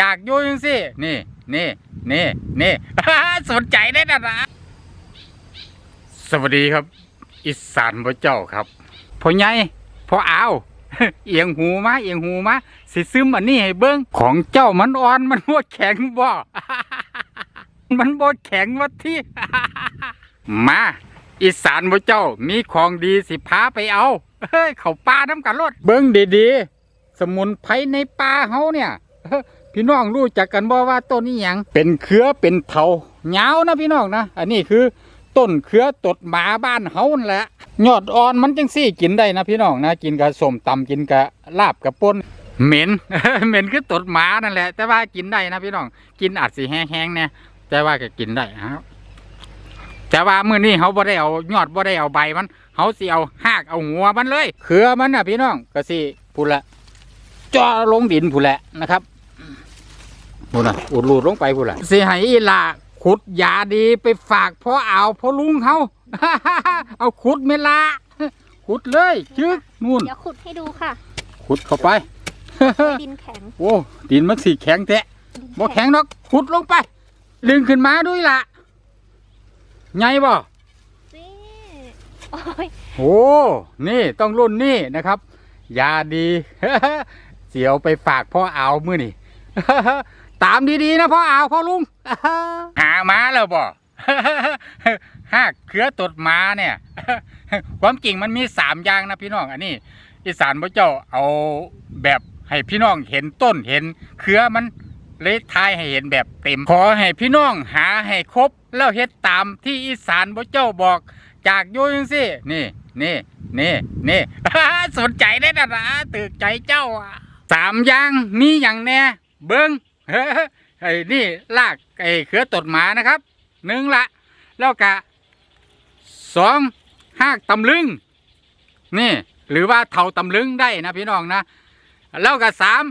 จากอยู่จังสินี่นี่นี่นี่สนใจได้นะนะสวัสดีครับ อิสานพระเจ้าครับพ่อใหญ่พ่ออาวเอียงหูมาเอียงหูมาสิซึมอันนี้ให้เบิ้งของเจ้ามันอ่อนมันบ่แข็งบ่มันบ่แข็งวะที่ มาอีสานพระเจ้ามีของดีสิพาไปเอาเฮ้ยเขาป่าน้ำกันรถเบิ้งดีๆ สมุนไพรในป่าเฮาเนี่ย พี่น้องรู้จักกันบ่ว่าต้นนี้หยังเป็นเครือเป็นเถาเหงาวนะพี่น้องนะอันนี้คือต้นเครือตดหมาบ้านเฮานั่นแหละยอดอ่อนมันจังซี่กินได้นะพี่น้องนะกินกับส้มตำกินกับลาบกับป่นเหม็นเหม็นคือตดหมานั่นแหละ แต่ว่ากินได้นะพี่น้องกินอาจสิแห้งๆเนี่ยแต่ว่าก็กินได้ครับแต่ว่ามื้อนี้เขาบ่ได้เอายอดบ่ได้เอาใบมันเขาสิเอาหากเอาหัวมันเลยเครือมันน่ะพี่น้องก็สิพูดละจ่อลงดินพูดแหละนะครับ พูดละอุดรูดลงไปพูดละสิให้อีหลาขุดยาดีไปฝากพ่อเอาพ่อลุงเขา เอาขุดเมลาขุดเลยชึกนู่นเดี๋ยวขุดให้ดูค่ะ ขุดเข้าไป ดินแข็ง โอ้ดินมันสีแข็งแท้ดินบ่แข็งดอกขุดลงไป ดึงขึ้นมาด้วยล่ะไงบ่นี่โอ้ยโอ้นี่ต้องรุ่นนี่นะครับยาดี เสียวไปฝากพ่อเอามือนี่ ตามดีๆนะพ่ออาวพ่อลุงหามาแล้วบ่ห้าเครือตดมาเนี่ย ความจริงมันมีสามอย่างนะพี่น้องอันนี้อีสานพระเจ้าเอาแบบให้พี่น้องเห็นต้นเห็นเครือมันเลยทายให้เห็นแบบเต็มขอให้พี่น้องหาให้ครบ แล้วเฮ็ดตามที่อีสานพระเจ้าบอกจากอยู่จังสินี่นี่นี่นี่สนใจได้นะนะตึกใจเจ้าสามอย่างมีอย่างแน่เบิ้ง ไอ้นี่ลากไอ้เครือตดหมานะครับหนึ่งละแล้วกะสองหากตำลึง นี่ หรือว่าเท่าตำลึงได้นะพี่น้องนะแล้วก็สาม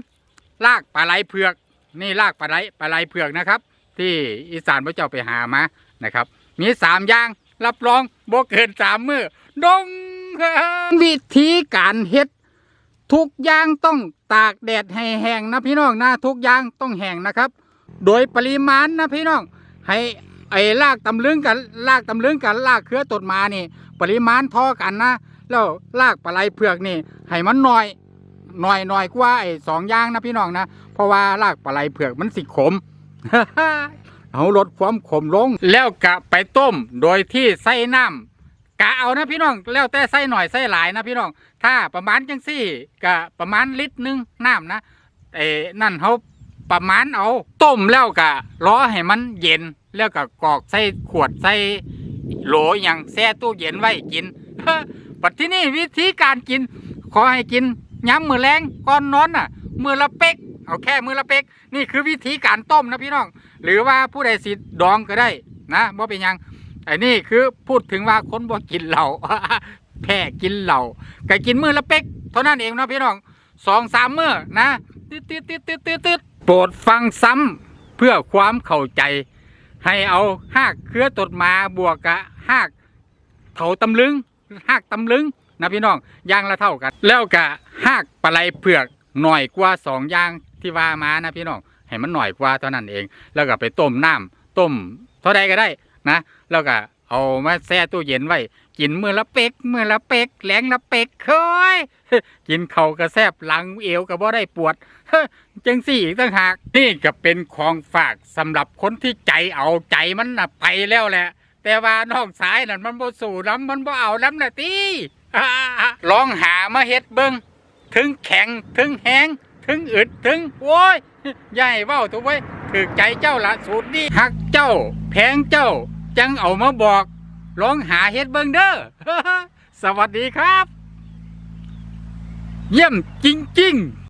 ลากปลาไหลเผือก นี่ลากปลาไหลปลาไหลเผือกนะครับ ที่อีสานพระเจ้าไปหามานะครับ มีสามอย่างรับรองบ่เกินสามมือดงวิธีการเฮ็ดทุกอย่างต้อง ตากแดดให้แห้งนะพี่น้องนะทุกอย่างต้องแห้งนะครับ โดยปริมาณนะพี่น้องให้ไอ้ลากตำลึงกันลากตำลึงกันลากเครือตดมานี่ ปริมาณท่อกันนะแล้วลากปลาไหลเผือกนี่ให้มันหน้อยหน่อยหน่อยกว่าไอ้สองอย่างนะพี่น้องนะเพราะว่าลากปลาไหลเผือกมันสิขมเอาลดความขมลง แล้วกะไปต้มโดยที่ใส่น้ำ กะเอานะพี่น้องแล้วแต่ใส่หน่อยใส่หลายนะพี่น้อง ถ้าประมาณจังสี่กะประมาณลิตรหนึงน้ำนะเอ้นั่นเขาประมาณเอาต้มแล้วกะรอให้มันเย็นแล้วก็กรอกใส่ขวดใส่โหลอย่างแช่ตู้เย็นไว้กินปัจที่นี่วิธีการกิน ขอให้กินย้ำมือแรงก่อนนอนน่ะ มือละเป๊กเอาแค่มือละเป๊กนี่คือวิธีการต้มนะพี่น้อง หรือว่าผู้ใดสิดองก็ได้นะบ่เป็นยัง ไอ้นี่คือพูดถึงว่าคนบ่กินเหล้าแพ้กินเหล้าก็กินมือละเป๊กเท่านั้นเองเนาะพี่น้องสองสามมือนะตืดตืดตืดตืดตืดตืดโปรดฟังซ้ำเพื่อความเข้าใจ ให้เอาหากเครือตดมาบวกกับหากเถาตำลึงหากตำลึงนะพี่น้องอย่างละเท่ากัน แล้วกะหากปลาไหลเผือกหน่อยกว่าสองอย่างที่ว่ามานะพี่น้องให้มันหน่อยกว่าเท่านั้นเอง แล้วก็ไปต้มน้ำต้มเท่าใดก็ได้ นะแล้วก็เอามาแช่ตู้เย็นไว้กินมือละเป็กมือละเป็กแหลงละเป็กเคยกินเข่ากระแซบหลังเอวก็บ่ได้ปวดจังสี่อีกต่างหากนี่ก็เป็นของฝากสำหรับคนที่ใจเอาใจมันน่ะไปแล้วแหละ แต่ว่าน้องสายนั่นมันบ่สู่น้ำมันบ่เอาน้ำน่ะตีลองหามาเฮ็ดเบิ่งถึงแข็งถึงแห้งถึงอึดถึงโว้ยให้เว้าทุกไว้ถือใจเจ้าละสูตรนี้หักเจ้า แพงเจ้า จังเอามาบอกลองหาเฮ็ดเบิงเด้อสวัสดีครับ เยี่ยมจริง ๆ